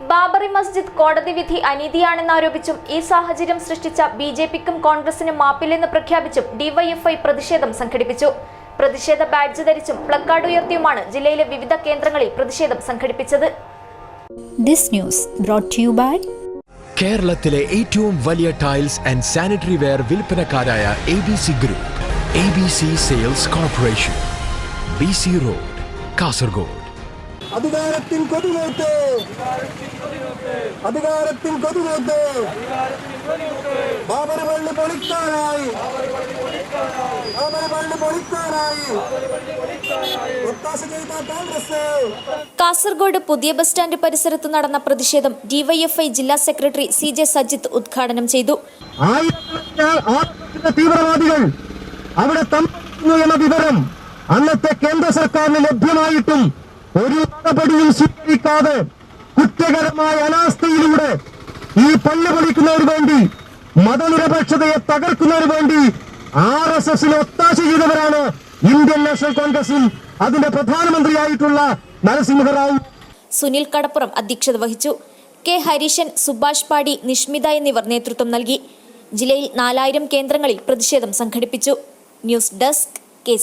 ബാബറി മസ്ജിദ് കോടതി വിധി അനീതിയാണെന്നാരോപിച്ചും ഈ സാഹചര്യം സൃഷ്ടിച്ച ബി ജെ പിക്കും കോൺഗ്രസിനും മാപ്പില്ലെന്ന് പ്രഖ്യാപിച്ചും ഡിവൈഎഫ്ഐ പ്രതിഷേധം സംഘടിപ്പിച്ചു. പ്രതിഷേധ ബാഡ്ജ് ധരിച്ചും പ്ലക്കാർഡ് ഉയർത്തിയുമാണ് ജില്ലയിലെ വിവിധ കേന്ദ്രങ്ങളിൽ പ്രതിഷേധം സംഘടിപ്പിച്ചത്. This news brought to you by കേരളത്തിലെ ഏറ്റവും വലിയ tiles and sanitary ware വിൽപ്പനക്കാരായ A B C group A B C sales corporation B C road Kasaragod. അധികാരത്തിൻ കൊതുകേറ്റ് അധികാരത്തിൻ കൊതുകേറ്റ് ബാബരി പള്ളി പൊളിക്കാനായി. ബാബരി പള്ളി പൊളിക്കാനായി. കാസർഗോഡ് പുതിയ ബസ് സ്റ്റാൻഡ് പരിസരത്ത് നടന്ന പ്രതിഷേധം ഡിവൈഎഫ്ഐ ജില്ലാ സെക്രട്ടറി സി ജെ സജിത്ത് ഉദ്ഘാടനം ചെയ്തു. തീവ്രവാദികൾ അവിടെ തമ്മിൽ എന്ന വിവരം അന്നത്തെ കേന്ദ്ര സർക്കാരിന് ലഭ്യമായിട്ടും ഒരു നടപടിയും സ്വീകരിക്കാതെ കുറ്റകരമായ അനാസ്ഥയിലൂടെ ഈ പള്ളി പൊളിക്കുന്നതിന് വേണ്ടി മതനിരപേക്ഷതയെ തകർക്കുന്നതിന് വേണ്ടി ആർ എസ് എസിന് ഒത്താശ ചെയ്തവരാണ് ഇന്ത്യൻ നാഷണൽ കോൺഗ്രസിൽ അതിന്റെ പ്രധാനമന്ത്രിയായിട്ടുള്ള നരസിംഹറാവു സുനിൽ കടപ്പുറം അധ്യക്ഷത വഹിച്ചു. കെ ഹരീശൻ സുഭാഷ് പാടി നിഷ്മിത എന്നിവർ നേതൃത്വം നൽകി. ജില്ലയിൽ നാലായിരം കേന്ദ്രങ്ങളിൽ പ്രതിഷേധം സംഘടിപ്പിച്ചു. News desk K